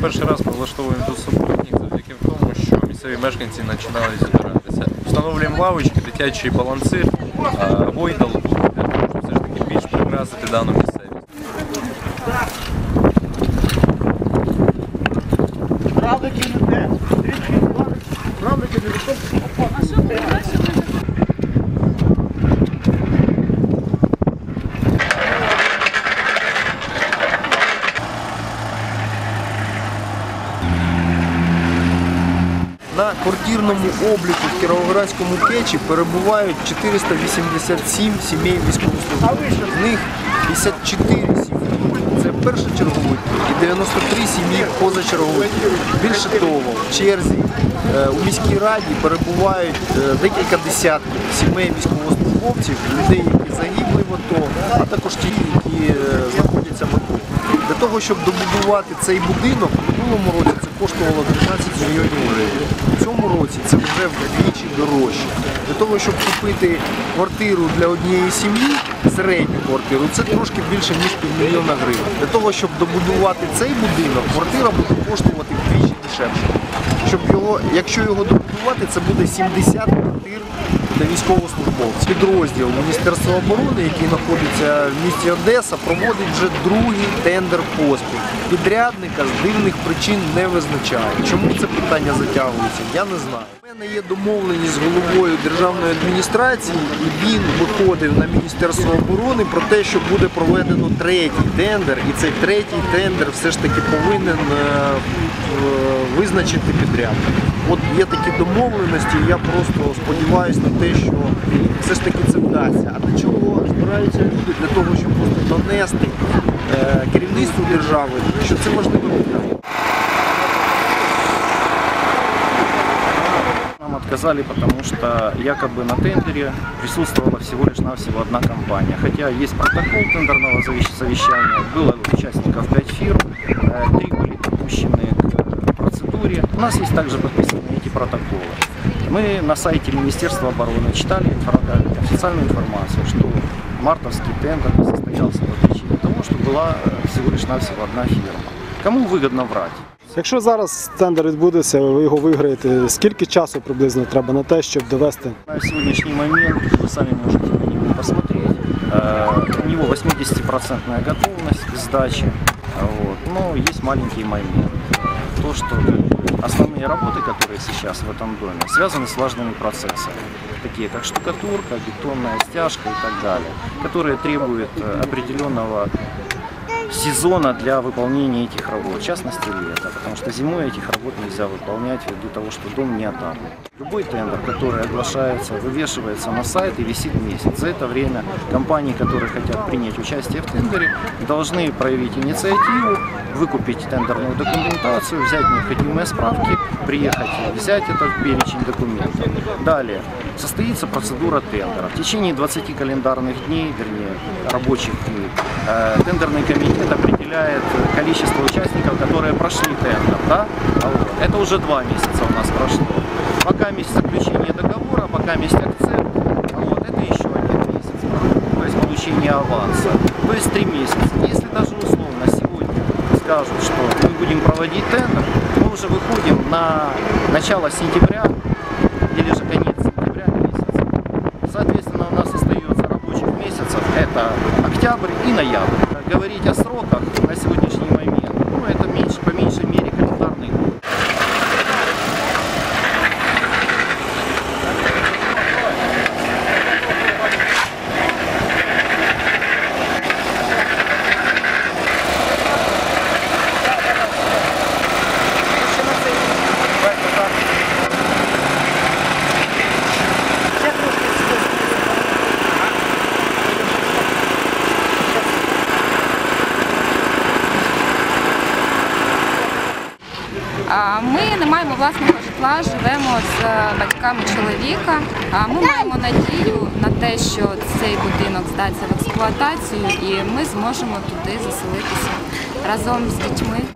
перший раз прилаштовуємо тут суботник завдяки тому, що місцеві мешканці починали збиратися. Встановлюємо лавочки, дитячий балансир, а, гойдалку, для того, щоб все ж таки більш прикрасити дану місцевість. На квартирному обліку в Кіровоградському кетчі перебувають 487 сімей військовослужбовців. З них 54 сім'ї це першочергові і 93 сім'ї позачергові. Більше того, в черзі е, у міській раді перебувають е, декілька десятків сімей військовослужбовців, людей, які загибли в АТО, а також ті, які е, знаходяться в АТО. Для того, щоб добудувати цей будинок, в минулому році це коштувало 13 мільйонів гривень. У цьому році це вже вдвічі дорожче. Для того, щоб купити квартиру для однієї сім'ї, середню квартиру, це трошки більше ніж півмільйона гривень. Для того, щоб добудувати цей будинок, квартира буде коштувати вдвічі дешевше. Щоб його, якщо його добудувати, це буде 70 квартир для військовослужбовців. Підрозділ Міністерства оборони, який знаходиться в місті Одеса, проводить вже другий тендер поспіль. Підрядника з дивних причин не визначає. Чому це питання затягується, я не знаю. У мене є домовленість з головою державної адміністрації, і він виходив на Міністерство оборони про те, що буде проведено третій тендер, і цей третій тендер все ж таки повинен е, визначити підрядник. От є такі домовленості, я просто сподіваюся на те, що все ж таки це вдасться. А для чого збираються люди? Для того, щоб просто донести е, керівництву держави, що це можливо питання. Нам отказали, потому что якобы на тендере присутствовала всего лишь навсего одна компания. Хотя есть протокол тендерного совещания, было участников 5 фирм, У нас есть также подписаны эти протоколы. Мы на сайте Министерства обороны читали инфор- э, официальную информацию, что мартовский тендер не состоялся по причине того, что была э, всего лишь навсего одна фирма. Кому выгодно врать? Якщо зараз тендер відбудеться, ви його виграєте, скільки часу приблизно треба на те, щоб довести? На сегодняшний момент вы сами можете на него посмотреть. Э, У него 80% готовность к сдаче. Вот. Но есть маленький момент. То, что как бы, основные работы, которые сейчас в этом доме, связаны с влажными процессами, такие как штукатурка, бетонная стяжка и так далее, которые требуют э, определенного сезона для выполнения этих работ, в частности лето, потому что зимой этих работ нельзя выполнять ввиду того, что дом не отоплен. Любой тендер, который оглашается, вывешивается на сайт и висит месяц. За это время компании, которые хотят принять участие в тендере, должны проявить инициативу, выкупить тендерную документацию, взять необходимые справки, приехать, взять это в перечень документов. Далее состоится процедура тендера. В течение 20 календарных дней, вернее, рабочих дней, э, тендерный комитет определяет количество участников, которые прошли тендер. Да? А. Это уже два месяца у нас прошло. Пока месяц заключения договора, пока месяц акцент, а вот это еще один месяц, то есть получение аванса. То есть три месяца. Если даже условно сегодня скажут, что мы будем проводить тендер, мы уже выходим на начало сентября или же конец сентября месяца. Соответственно, у нас остается рабочих месяцев, это октябрь и ноябрь. Говорить о Ми не маємо власного житла, живемо з е, батьками чоловіка. Ми маємо надію на те, що цей будинок здасться в експлуатацію і ми зможемо туди заселитися разом з дітьми.